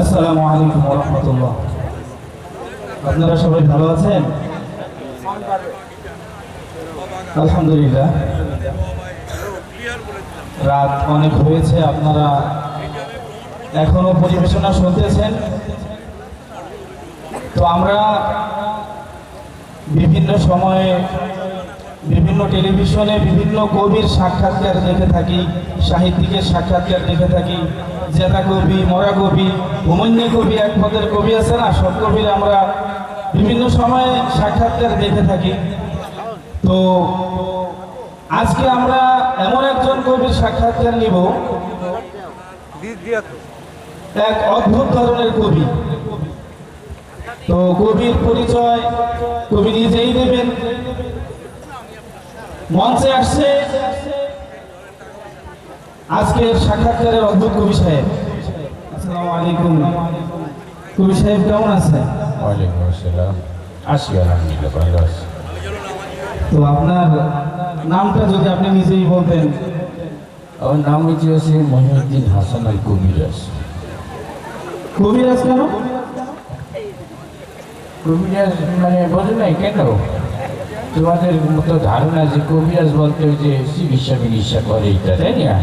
আসসালামু আলাইকুম রহমতুল্লাহ। আপনারা সবাই ভালো আছেন? আলহামদুলিল্লাহ। রাত অনেক হয়েছে, আপনারা এখনও পরিবেশনা শুনতেছেন? তো আমরা বিভিন্ন সময়ে বিভিন্ন টেলিভিশনে বিভিন্ন কবির সাক্ষাৎকার দেখে থাকি, সাহিত্যিকের সাক্ষাৎকার দেখে থাকি। জেতা কবি, মরা কবি ভূমন্য কবি, এক পদের কবি আছে না? সব কবির আমরা বিভিন্ন সময়ে সাক্ষাৎকার দেখে থাকি। তো আজকে আমরা এমন একজন কবির সাক্ষাৎকার নিব, এক অদ্ভুত ধরনের কবি। তো কবির পরিচয় কবি নিজেই দেবেন। মঞ্চে আসছে আজকের সাক্ষাৎকারের অদ্ভুত কবি সাহেব। আসসালামু আলাইকুম। কবি সাহেব কেমন আছেন? ওয়ালাইকুম আসসালাম। আছি আলহামদুলিল্লাহ ভালো আছি। তো আপনার নামটা যদি আপনি নিজেই বলতেন। আমার নাম হচ্ছে হচ্ছে মহিউদ্দিন হাসান আল কবিরাজ। কবিরাজ কেন? কবিরাজ মানে বোঝো নাই কেন? তোমাদের মতো ধারণা যে কবিরাজ বলতে যে চিকিৎসা বিকিৎসা করে এটা, তাই না?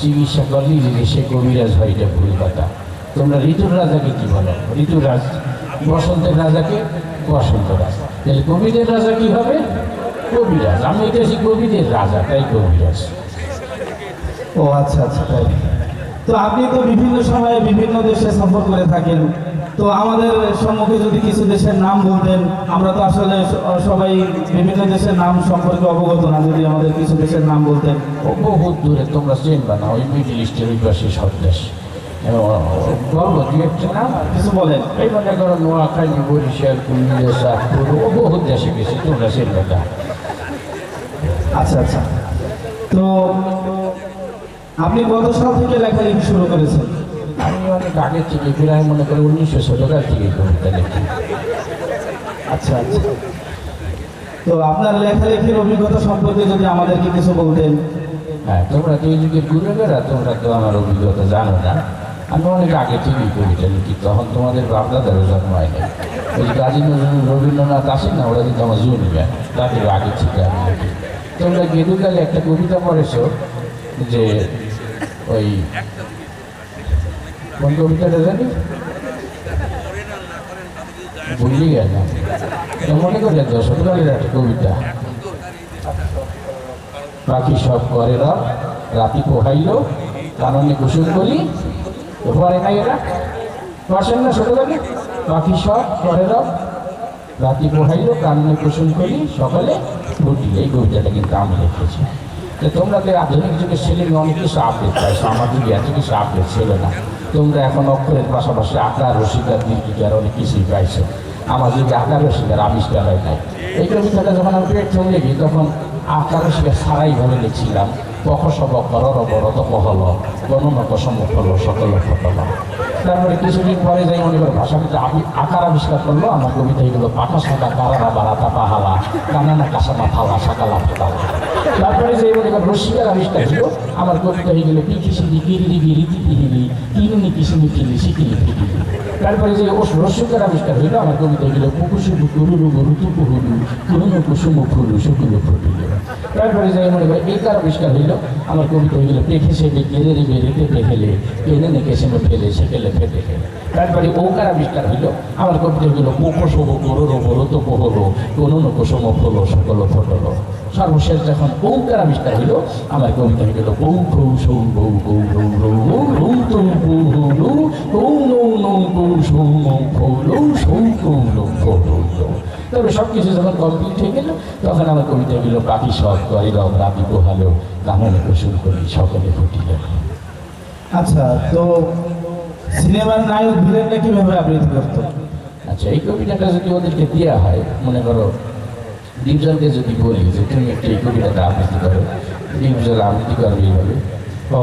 চিকিৎসা করলেই যে সে কবিরাজ হয় এটা ভুল কথা। তোমরা ঋতুর রাজাকে কি বলো? ঋতুরাজ বসন্তের রাজাকে বসন্ত রাজ। তাহলে কবিদের রাজা কি হবে? কবিরাজ আমি এটা কবিদের রাজা, তাই কবিরাজ ও আচ্ছা আচ্ছা তাই। তো আপনি তো বিভিন্ন সময়ে বিভিন্ন দেশে সফর করে থাকেন। তো আমাদের সম্মুখে যদি কিছু দেশের নাম বলতেন আমরা তো আসলে সবাই বিভিন্ন দেশের নাম সম্পর্কে অবগত না যদি আমাদের কিছু দেশের নাম বলতেন। ও বহুত দূরে তোমরা চেনবা না ওই মিডিল ইস্টের ওই পাশে সব দেশ। নাম? কিছু বলেন। এই মনে করো নোয়াখালী বরিশাল কুমিল্লা চাঁদপুর ও বহুত দেশে গেছি তোমরা চেনবে না। আচ্ছা আচ্ছা। তো আপনি গত সাল থেকে লেখালেখি শুরু করেছেন? অনেক আগে থেকে প্রায় মনে করো উনিশশো ছোটকাল থেকে কবিতা লিখি আচ্ছা আচ্ছা। তো আপনার লেখালেখির অভিজ্ঞতা সম্পর্কে যদি আমাদেরকে কিছু বলতেন। হ্যাঁ তোমরা তো এই যুগের গুরুবেরা তোমরা তো আমার অভিজ্ঞতা জানো না। আমি অনেক আগে থেকেই কবিতা লিখি তখন তোমাদের বাপদাদারও জন্ম হয় নাই ওই কাজী নজরুল রবীন্দ্রনাথ আসেন না, ওরা কিন্তু আমার জুনিয়ার তাদের আগে থেকে আমি। লিখি তোমরা গেদুকালে একটা কবিতা পড়েছো যে ওই কোন কবিতাটা জানি ভুলি গেলাম মনে করে তো ছোটকালের একটা কবিতা। পাখি সব করে রব রাতি পোহাইল, কাননে কুসুম করি পরে নাই এরা। পারছেন না ছোটবেলা পাখি সব করে রব রাতি পোহাইল কারণে কুসুম করি সকালে ফুটিল এই কবিতাটা কিন্তু আমি লিখেছি। তো তোমরা তো আধুনিক যুগের ছেলে মেয়ে অনেক কিছু আপডেট পাই সামাজিক এত কিছু আপডেট ছিল না। তোমরা এখন অক্ষরের পাশাপাশি আকার, রসিকার দীর্ঘিকার অনেক কিছুই পাইছো। আমার যদি আকার, রসিকার, আবিষ্কার হয় নাই। এই কবিতাটা যখন আমি পেট চলে গিয়ে তখন আকার, রসিকার সারাই ভাবে লিখছিলাম। পখ সব করর বরদ কহল গণনক সমফল সকল ফটল তারপরে কিছুদিন পরে যাই মনে করো ভাষাবিদ আকার আবিষ্কার করল আমার কবিতা এগুলো পাঠা সাদা কারারা বারাতা পাহালা কানানা কাসামা ফালা সাকালা ফেতালা তারপরে যে মনে করো রসিকার আবিষ্কার হলো আমার কবিতা গেলো পিঠি সিঁড়ি গিরিরি গিরিতি পিহিলি কিনুনি কিসিনি কিলি সিকিনি পিহিলি তারপরে যে ওস রসিকার আবিষ্কার হইল আমার কবিতা গেলো পুকুসুকু কুরুরু গরু হুলু কুরুনু ফুলু মনে হইল হয়ে রে সেকেলে ওকার হইল হয়ে সর্বশেষ যখন ঔকার আবিষ্কার হইল আমার কবিতা হয়ে গেল বৌ ফৌ সৌ বৌ বৌ রৌ রৌ রৌ রৌ তৌ বৌ রৌ রৌ রৌ নৌ নৌ বৌ সৌ মৌ ফৌ লৌ সৌ কৌ তবে সব কিছু যখন কমপ্লিট হয়ে গেল তখন আমার কবিতাগুলো গেল পাখি সব করে রং রাতি পোহালো গামনে কুসুম করি সকলে ফুটিল। আচ্ছা তো সিনেমার নায়ক ভিলেনটা কীভাবে আবৃত্তি করতো? আচ্ছা এই কবিতাটা যদি ওদেরকে দেওয়া হয় মনে করো ডিপজলকে যদি বলি যে তুমি একটু এই কবিতাটা আবৃত্তি করো। ডিপজল আবৃত্তি করবে এইভাবে। ও।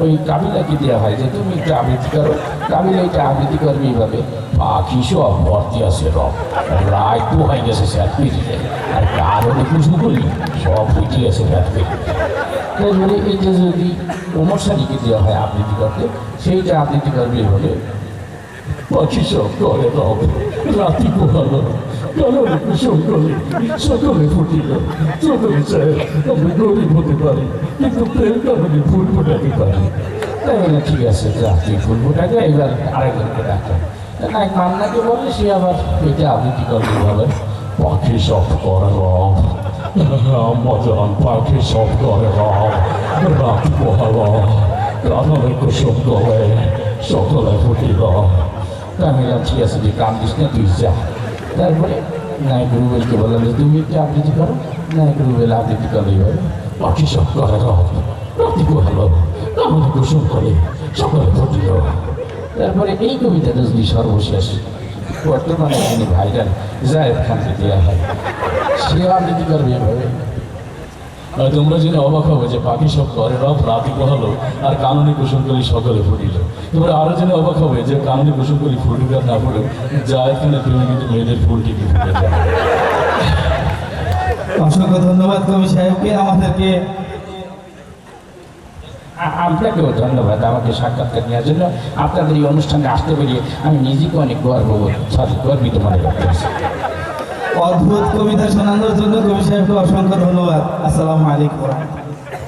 ওই কাবিলাকে দেওয়া হয় যে তুমি একটা আবৃত্তি করো? কাবিলা এটা আবৃত্তি করবে এইভাবে। পাখি সব ভর্তি আছে, রব। রায় তো হয়ে গেছে, স্যার পেরিয়ে আর কারণে কিছু বলি সব উঠে গেছে রাত পেরিয়ে তারপরে এটা যদি ওমর সারিকে দেওয়া হয় আবৃত্তি করতে, সেইটা আবৃত্তি করবে এইভাবে। পাখি সব করে রব। রাতি কাননে কুসুম কলে সকলে ফুটিল সকলে চায় আমরা গরিব হতে পারি কিন্তু প্রেম কারণে ফুল ফুটাতে পারি তাই বলে ঠিক আছে যা তুই ফুলবুটাকে এবার আরেকজনকে ডাকো না মান্নাকে বললে সে আবার এটা আবৃত্তি করবে এইভাবে পাখি সব করে রব মজান পাখি সব করে রব রাতি পোহালো কাননে কুসুম কলে সকলে ফুটিল আমি ঠিক আছে তুই কাম দিস না তুই যা তারপরে নায়ক রুবেলকে বললাম যে, তুমি একটু আবৃত্তি করো। নায়ক রুবেল আবৃত্তি করো এইভাবে বাকি সব করে রব ভালো কাননে কুসুম করে সকলে ফুটিল তারপরে এই কবিতাটা যদি সর্বশেষ, বর্তমানে যিনি ভাইরাল জায়দ খানকে দেওয়া হয় সে আবৃত্তি করবে এভাবে। তোমরা জেনে অবাক হবে যে পাখি সব করে রব রাতি পোহালো আর কাননে কুসুম করি সকলে ফুটিল। তোমরা আরও জেনে অবাক হবে যে কাননে কুসুম করি আর না ফুটুক যা এখানে তুমি কিন্তু মেয়েদের ফুল টিপি ফুটে অসংখ্য ধন্যবাদ কবি সাহেবকে আমাদেরকে আপনাকেও ধন্যবাদ আমাকে সাক্ষাৎকার নেওয়ার জন্য। আপনাদের এই অনুষ্ঠানে আসতে পেরিয়ে আমি নিজেকে অনেক গর্ব সরি গর্বিত মনে করতেছি। অদ্ভুত কবিতা শোনানোর জন্য কবি সাহেবকে অসংখ্য ধন্যবাদ। আসসালামু আলাইকুম।